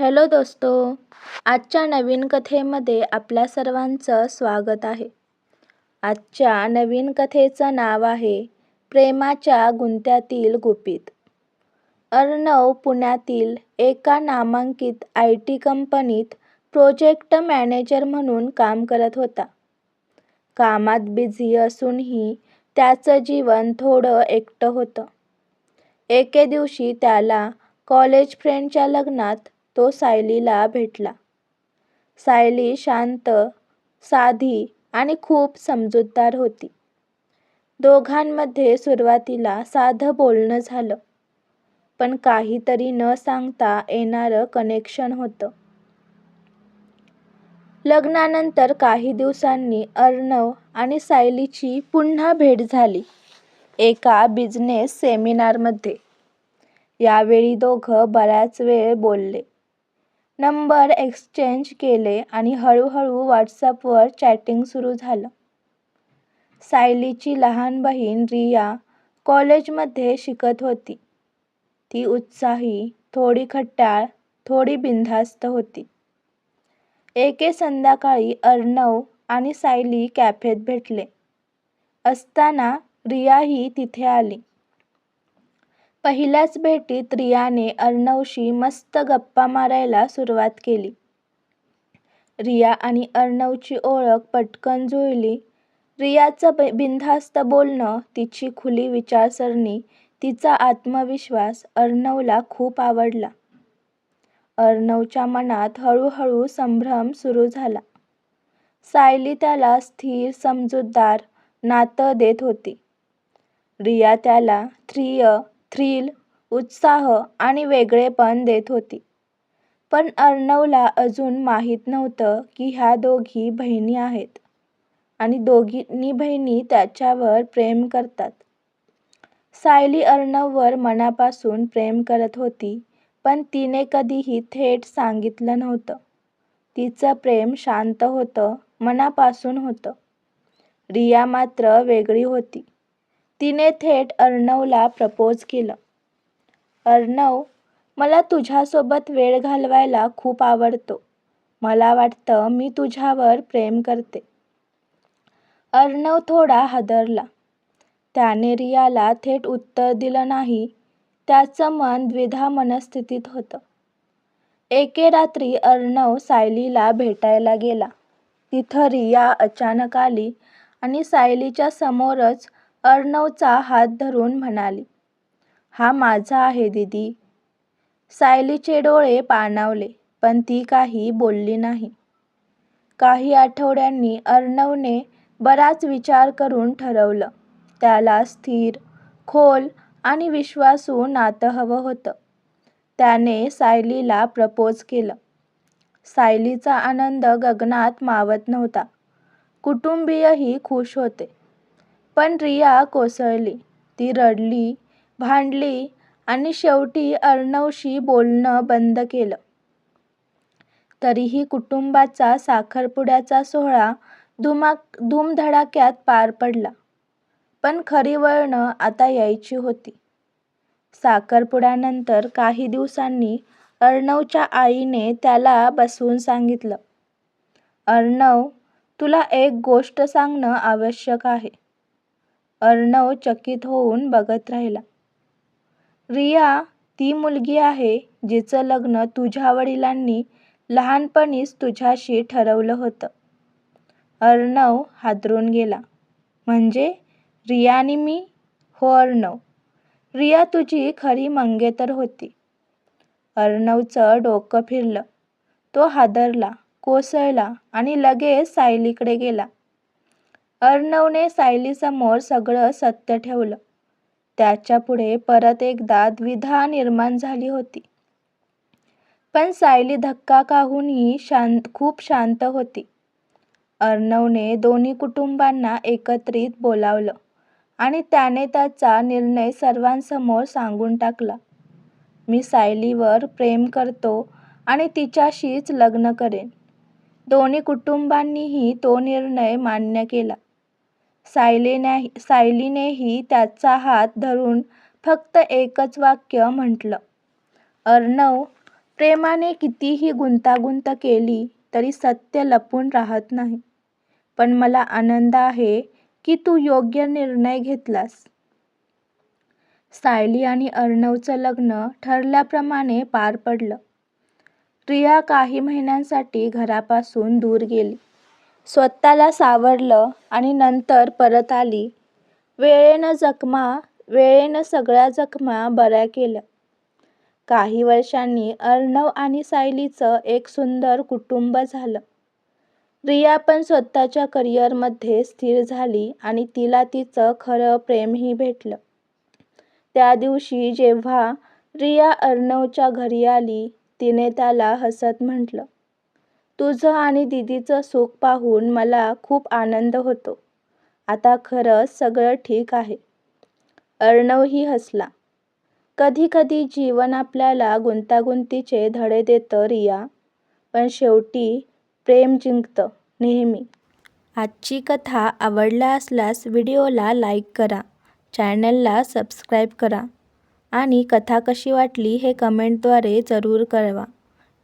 Hello दोस्तो आजच्या नवीन कथेमध्ये आपल्या सर्वांचं स्वागत आहे. आजच्या नवीन कथेचं नाव आहे प्रेमाच्या गुंत्यातील गुपित. अर्णव पुण्यातील एका नामांकित आय टी कंपनीत प्रोजेक्ट मॅनेजर म्हणून काम करत होता. कामात बिझी असूनही त्याचं जीवन थोडं एकटं होतं. एके दिवशी त्याला कॉलेज फ्रेंडच्या लग्नात तो सायलीला भेटला. सायली शांत साधी आणि खूप समजूतदार होती. दोघांमध्ये सुरुवातीला साधं बोलणं झालं पण काहीतरी न सांगता येणारं कनेक्शन होतं. लग्नानंतर काही दिवसांनी अर्णव आणि सायलीची पुन्हा भेट झाली एका बिझनेस सेमिनारमध्ये यावेळी दोघं बऱ्याच वेळ बोलले. नंबर एक्सचेंज केले आणि हळूहळू व्हॉट्सअपवर चॅटिंग सुरू झालं. सायलीची लहान बहीण रिया कॉलेजमध्ये शिकत होती. ती उत्साही थोडी खट्टाळ थोडी बिनधास्त होती. एके संध्याकाळी अर्णव आणि सायली कॅफेत भेटले. असताना रियाही तिथे आली. पहिल्याच भेटीत रियाने अर्णवशी मस्त गप्पा मारायला सुरुवात केली. रिया आणि अर्णवची ओळख पटकन जुळली. रियाचं बिनधास्त बोलणं तिची खुली विचारसरणी तिचा आत्मविश्वास अर्णवला खूप आवडला. अर्णवच्या मनात हळूहळू संभ्रम सुरू झाला. सायली त्याला स्थिर समजूतदार नातं देत होती. रिया त्याला थ्रिय थ्रिल उत्साह आणि वेगळेपण देत होती. पण अर्णवला अजून माहीत नव्हतं की ह्या दोघी बहिणी आहेत आणि दोघींनी बहिणी त्याच्यावर प्रेम करतात. सायली अर्णववर मनापासून प्रेम करत होती पण तिने कधीही थेट सांगितलं नव्हतं. तिचं प्रेम शांत होतं मनापासून होतं. रिया मात्र वेगळी होती. तिने थेट अर्णवला प्रपोज केलं. अर्णव मला तुझ्यासोबत वेळ घालवायला खूप आवडतो. मला वाटतं मी तुझ्यावर प्रेम करते. अर्णव थोडा हादरला. त्याने रियाला थेट उत्तर दिलं नाही. त्याचं मन द्विधा मनस्थितीत होतं. एके रात्री अर्णव सायलीला भेटायला गेला. तिथं रिया अचानक आली आणि सायलीच्या समोरच अर्णवचा हात धरून म्हणाली हा माझा आहे दीदी. सायलीचे डोळे पाणावले पण ती काही बोलली नाही. काही आठवड्यांनी अर्णवने बराच विचार करून ठरवलं त्याला स्थिर खोल आणि विश्वासू नातं हवं होतं. त्याने सायलीला प्रपोज केलं. सायलीचा आनंद गगनात मावत नव्हता. कुटुंबीयही खुश होते. पण रिया कोसळली. ती रडली भांडली आणि शेवटी अर्णवशी बोलणं बंद केलं. तरीही कुटुंबाचा साखरपुड्याचा सोहळा धुमाक धूमधडाक्यात पार पडला. पण खरी वळणं आता यायची होती. साखरपुड्यानंतर काही दिवसांनी अर्णवच्या आईने त्याला बसवून सांगितलं अर्णव तुला एक गोष्ट सांगणं आवश्यक आहे. अर्णव चकित होऊन बघत राहिला. रिया ती मुलगी आहे जिचं लग्न तुझ्या वडिलांनी लहानपणीच तुझ्याशी ठरवलं होतं. अर्णव हादरून गेला. म्हणजे? रिया आणि मी? हो अर्णव. रिया तुझी खरी मंगेतर होती. अर्णवचं डोकं फिरलं. तो हादरला कोसळला आणि लगेच सायलीकडे गेला. अर्णवने सायलीसमोर सगळं सत्य ठेवलं. त्याच्यापुढे परत एकदा द्विधा निर्माण झाली होती. पण सायली धक्का काहूनही शांत खूप शांत होती. अर्णवने दोन्ही कुटुंबांना एकत्रित बोलावलं आणि त्याने त्याचा निर्णय सर्वांसमोर सांगून टाकला. मी सायलीवर प्रेम करतो आणि तिच्याशीच लग्न करेन. दोन्ही कुटुंबांनीही तो निर्णय मान्य केला. सायलीने सायलीनेही त्याचा हात धरून फक्त एकच वाक्य म्हटलं अर्णव प्रेमाने कितीही गुंतागुंत केली तरी सत्य लपून राहत नाही. पण मला आनंद आहे की तू योग्य निर्णय घेतलास. सायली आणि अर्णवचं लग्न ठरल्याप्रमाणे पार पडलं. प्रिया काही महिन्यांसाठी घरापासून दूर गेली. स्वतःला सावरलं आणि नंतर परत आली. वेळेनं जखमा वेळेनं सगळ्या जखमा बऱ्या केल्या. काही वर्षांनी अर्णव आणि सायलीचं एक सुंदर कुटुंब झालं. रिया पण स्वतःच्या करिअरमध्ये स्थिर झाली आणि तिला तिचं खरं प्रेमही भेटलं. त्या दिवशी जेव्हा रिया अर्णवच्या घरी आली, तिने त्याला हसत म्हटलं, तुझं आणि दीदीचं सुख पाहून मला खूप आनंद होतो. आता खरंच सगळं ठीक आहे. अर्णवही हसला. कधी कधी जीवन आपल्याला गुंतागुंतीचे धडे देतं रिया, पण शेवटी प्रेम जिंकतं नेहमी. आजची कथा आवडला असल्यास व्हिडिओला लाईक करा, चॅनलला सबस्क्राईब करा आणि कथा कशी वाटली हे कमेंटद्वारे जरूर कळवा.